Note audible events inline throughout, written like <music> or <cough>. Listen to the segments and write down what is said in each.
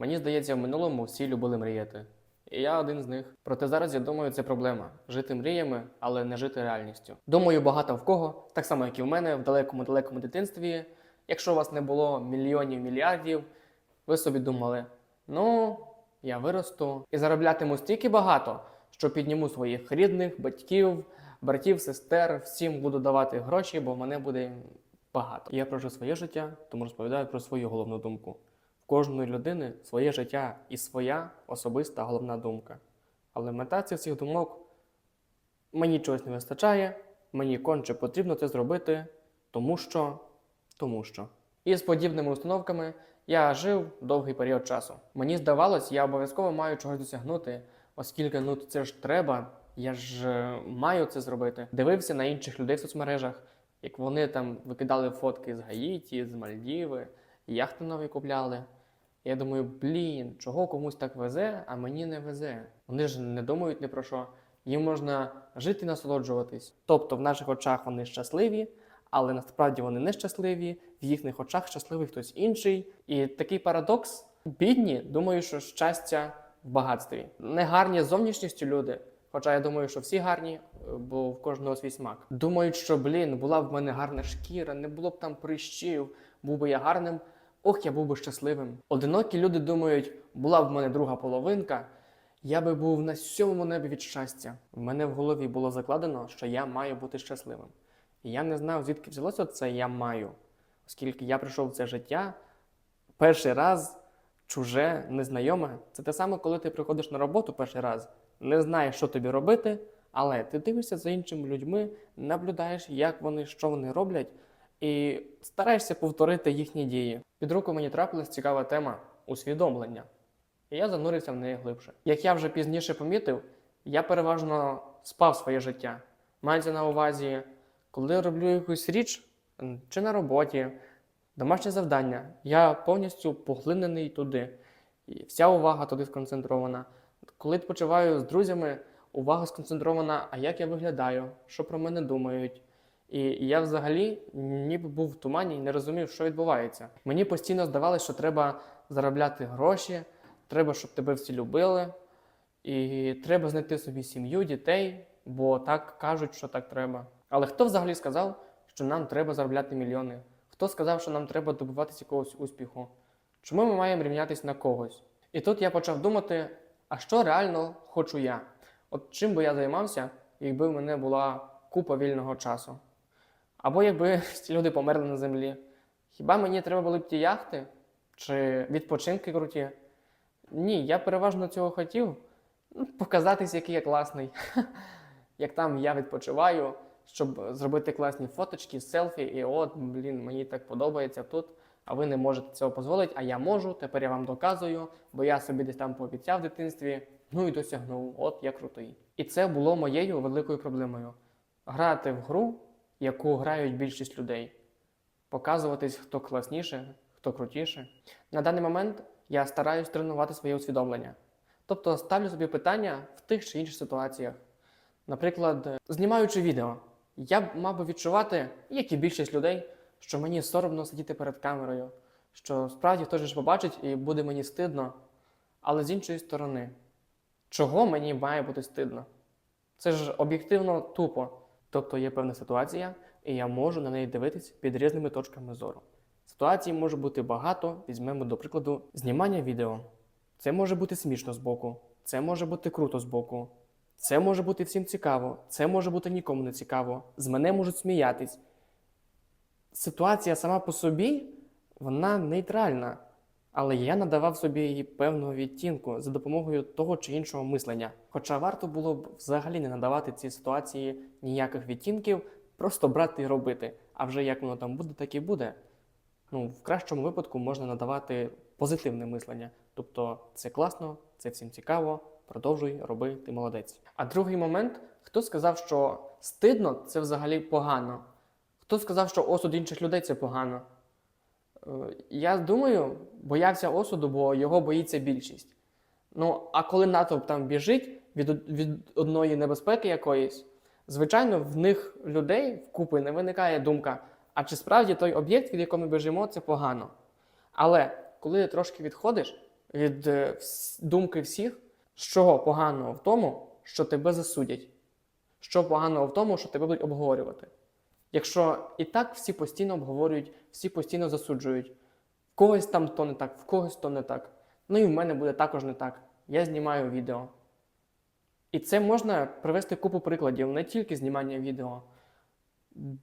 Мені здається, в минулому всі любили мріяти. І я один з них. Проте зараз я думаю, це проблема жити мріями, але не жити реальністю. Думаю, багато в кого, так само як і в мене, в далекому далекому дитинстві. Якщо у вас не було мільйонів мільярдів, ви собі думали: ну, я виросту і зароблятиму стільки багато, що підніму своїх рідних, батьків, братів, сестер, всім буду давати гроші, бо мене буде багато. Я прожив своє життя, тому розповідаю про свою головну думку. Кожної людини своє життя і своя особиста головна думка. Але мета цих думок мені чогось не вистачає, мені конче потрібно це зробити, тому що, тому що. І з подібними установками я жив довгий період часу. Мені здавалось, я обов'язково маю чогось досягнути, оскільки ну це ж треба, я ж е, маю це зробити. Дивився на інших людей в соцмережах, як вони там викидали фотки з Гаїті, з Мальдіви, яхти нові купляли. Я думаю, блін, чого комусь так везе, а мені не везе. Вони ж не думають ні про що. Їм можна жити і насолоджуватись. Тобто в наших очах вони щасливі, але насправді вони не щасливі, в їхніх очах щасливий хтось інший. І такий парадокс: бідні думають, що щастя в багатстві. Не гарні зовнішністю люди. Хоча я думаю, що всі гарні, е, бо в кожного свій смак. Думають, що блін, була б в мене гарна шкіра, не було б там прищів, був би я гарним. Ох, я був би щасливим. Одинокі люди думають, була б в мене друга половинка, я би був на сьомому небі від щастя. В мене в голові було закладено, що я маю бути щасливим. І я не знав, звідки взялося це я маю, оскільки я прийшов в це життя перший раз чуже, незнайоме. Це те саме, коли ти приходиш на роботу перший раз, не знаєш, що тобі робити, але ти дивишся за іншими людьми, наблюдаєш, як вони, що вони роблять, і стараєшся повторити їхні дії. Під руку мені трапилась цікава тема усвідомлення. І я занурився в неї глибше. Як я вже пізніше помітив, я переважно спав своє життя. Мається на увазі, коли роблю якусь річ, чи на роботі, домашнє завдання, я повністю поглинений туди. І вся увага туди сконцентрована. Коли відпочиваю з друзями, увага сконцентрована, а як я виглядаю, що про мене думають. І я взагалі ніби був в тумані і не розумів, що відбувається. Мені постійно здавалося, що треба заробляти гроші, треба, щоб тебе всі любили, і треба знайти собі сім'ю, дітей, бо так кажуть, що так треба. Але хто взагалі сказав, що нам треба заробляти мільйони? Хто сказав, що нам треба добиватися якогось успіху? Чому ми маємо рівнятися на когось? І тут я почав думати: а що реально хочу я? От чим би я займався, якби в мене була купа вільного часу? Або якби <laughs> всі люди померли на землі. Хіба мені треба були б ті яхти? Чи відпочинки круті? Ні, я переважно цього хотів ну, показатись, який я класний. <laughs> Як там я відпочиваю, щоб зробити класні фоточки, селфі, і от, блін, мені так подобається тут, а ви не можете цього дозволити, а я можу, тепер я вам доказую, бо я собі десь там пообіцяв в дитинстві, ну і досягнув, от я крутий. І це було моєю великою проблемою. Грати в гру, яку грають більшість людей, показуватись, хто класніше, хто крутіше. На даний момент я стараюсь тренувати своє усвідомлення. Тобто ставлю собі питання в тих чи інших ситуаціях. Наприклад, знімаючи відео, я мав би відчувати, як і більшість людей, що мені соромно сидіти перед камерою, що справді хтось ж побачить і буде мені стидно. Але з іншої сторони, чого мені має бути стидно? Це ж об'єктивно тупо. Тобто є певна ситуація, і я можу на неї дивитись під різними точками зору. Ситуацій може бути багато, візьмемо, до прикладу, знімання відео. Це може бути смішно з боку, це може бути круто з боку, це може бути всім цікаво, це може бути нікому не цікаво. З мене можуть сміятись. Ситуація сама по собі, вона нейтральна, але я надавав собі її певного відтінку за допомогою того чи іншого мислення. Хоча варто було б взагалі не надавати цій ситуації ніяких відтінків, просто брати і робити. А вже як воно там буде, так і буде. Ну, в кращому випадку можна надавати позитивне мислення. Тобто це класно, це всім цікаво, продовжуй, роби, ти молодець. А другий момент, хто сказав, що стидно це взагалі погано? Хто сказав, що осуд інших людей це погано? Е, Я думаю, боявся осуду, бо його боїться більшість. Ну, а коли натовп там біжить від, від одної небезпеки якоїсь, звичайно, в них людей вкупи не виникає думка, а чи справді той об'єкт, від якого ми біжимо, це погано. Але коли ти трошки відходиш від е, думки всіх, що поганого в тому, що тебе засудять, що поганого в тому, що тебе будуть обговорювати. Якщо і так всі постійно обговорюють, всі постійно засуджують, в когось там то не так, в когось то не так. Ну і в мене буде також не так. Я знімаю відео. І це можна привести купу прикладів, не тільки знімання відео.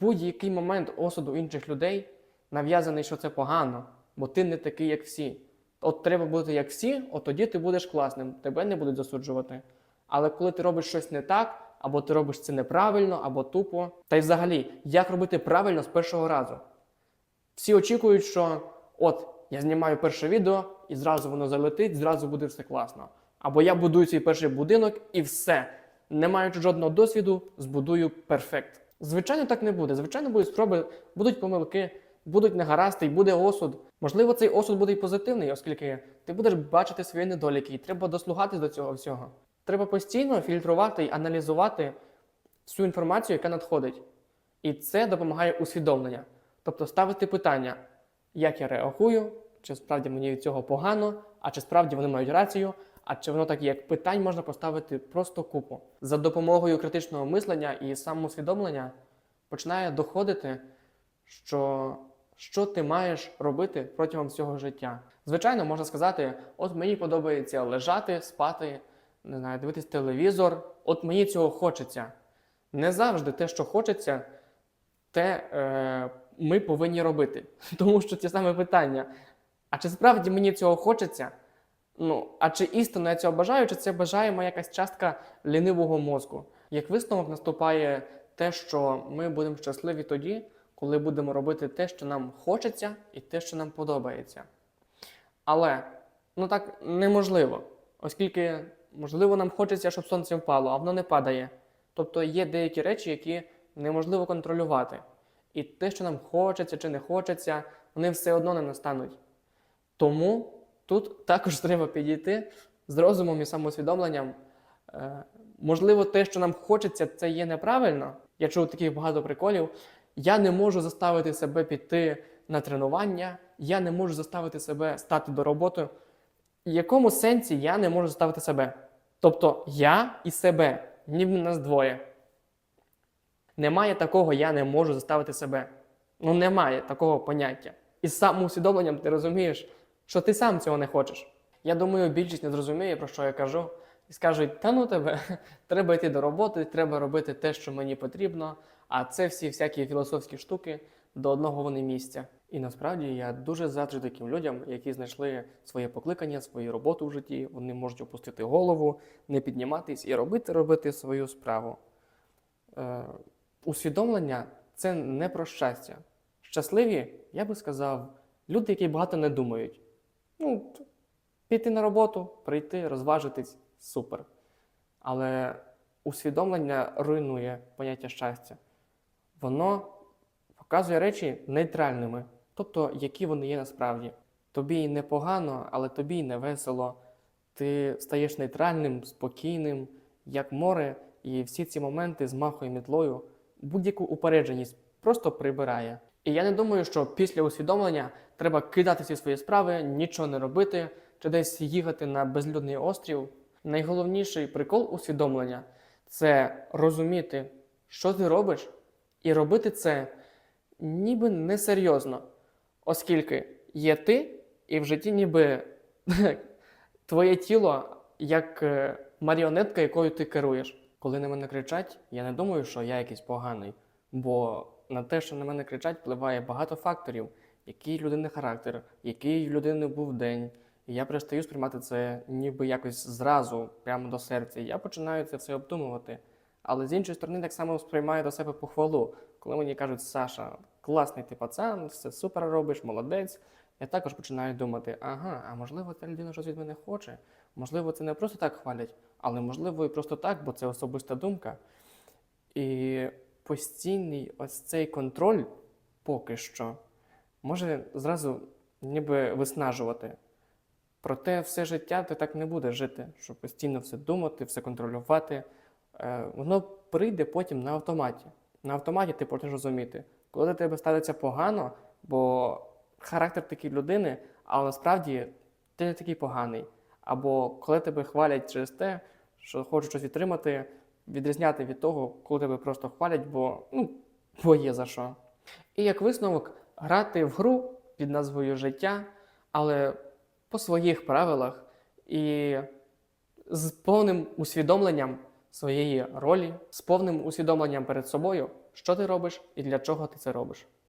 Будь-який момент осуду інших людей нав'язаний, що це погано, бо ти не такий, як всі. От треба бути як всі, от тоді ти будеш класним, тебе не будуть засуджувати. Але коли ти робиш щось не так, або ти робиш це неправильно, або тупо. Та й взагалі, як робити правильно з першого разу? Всі очікують, що от я знімаю перше відео, і зразу воно залетить, зразу буде все класно. Або я будую свій перший будинок і все. Не маючи жодного досвіду, збудую перфект. Звичайно, так не буде. Звичайно, будуть спроби, будуть помилки, будуть негаразди, і буде осуд. Можливо, цей осуд буде і позитивний, оскільки ти будеш бачити свої недоліки, і треба дослухатись до цього всього. Треба постійно фільтрувати і аналізувати всю інформацію, яка надходить. І це допомагає усвідомлення. Тобто ставити питання, як я реагую, чи справді мені від цього погано, а чи справді вони мають рацію, а чи воно так. Як питань можна поставити просто купу. За допомогою критичного мислення і самоусвідомлення починає доходити, що, що ти маєш робити протягом всього життя. Звичайно, можна сказати, от мені подобається лежати, спати, не знаю, дивитись телевізор, от мені цього хочеться. Не завжди те, що хочеться, те е, ми повинні робити. <laughs> Тому що це саме питання. А чи справді мені цього хочеться? Ну, а чи істинно я цього бажаю, чи це бажає моя якась частка лінивого мозку? Як висновок наступає те, що ми будемо щасливі тоді, коли будемо робити те, що нам хочеться, і те, що нам подобається. Але ну так неможливо, оскільки, можливо, нам хочеться, щоб сонце впало, а воно не падає. Тобто є деякі речі, які неможливо контролювати. І те, що нам хочеться чи не хочеться, вони все одно не настануть. Тому тут також <laughs> треба підійти з розумом і самоусвідомленням. Е, можливо, те, що нам хочеться, це є неправильно. Я чув таких багато приколів. Я не можу заставити себе піти на тренування, я не можу заставити себе стати до роботи. В якому сенсі я не можу заставити себе? Тобто я і себе, ніби нас двоє. Немає такого, я не можу заставити себе. Ну, немає такого поняття. І з самоусвідомленням ти розумієш, що ти сам цього не хочеш. Я думаю, більшість не зрозуміє, про що я кажу, і скажуть: та ну тебе, <laughs> треба йти до роботи, треба робити те, що мені потрібно. А це всі всякі філософські штуки до одного вони місця. І насправді я дуже заздрю таким людям, які знайшли своє покликання, свою роботу в житті. Вони можуть опустити голову, не підніматись і робити, робити свою справу. Е, усвідомлення це не про щастя. Щасливі, я би сказав, люди, які багато не думають. Ну, піти на роботу, прийти, розважитись супер. Але усвідомлення руйнує поняття щастя. Воно показує речі нейтральними, тобто які вони є насправді. Тобі не погано, але тобі не весело. Ти стаєш нейтральним, спокійним, як море, і всі ці моменти з махою мітлою будь-яку упередженість просто прибирає. І я не думаю, що після усвідомлення треба кидати всі свої справи, нічого не робити, чи десь їхати на безлюдний острів. Найголовніший прикол усвідомлення це розуміти, що ти робиш, і робити це ніби несерйозно, оскільки є ти, і в житті ніби <laughs> твоє тіло як е, маріонетка, якою ти керуєш. Коли на мене кричать, я не думаю, що я якийсь поганий, бо на те, що на мене кричать, впливає багато факторів, який людини характер, який людини був день. Я перестаю сприймати це ніби якось зразу, прямо до серця. Я починаю це все обдумувати. Але з іншої сторони, так само сприймаю до себе похвалу. Коли мені кажуть, Саша, класний ти пацан, все супер робиш, молодець. Я також починаю думати, ага, а можливо, ця людина щось від мене хоче. Можливо, це не просто так хвалять, але можливо і просто так, бо це особиста думка. І постійний ось цей контроль поки що може зразу ніби виснажувати. Проте все життя ти так не будеш жити, щоб постійно все думати, все контролювати. Е, воно прийде потім на автоматі. На автоматі ти почнеш розуміти, коли до тебе ставиться погано, бо характер такої людини, але насправді ти не такий поганий. Або коли тебе хвалять через те, що хочуть щось відтримати, відрізняти від того, коли тебе просто хвалять, бо, ну, бо є за що. І як висновок, грати в гру під назвою життя, але по своїх правилах і з повним усвідомленням своєї ролі, з повним усвідомленням перед собою, що ти робиш і для чого ти це робиш.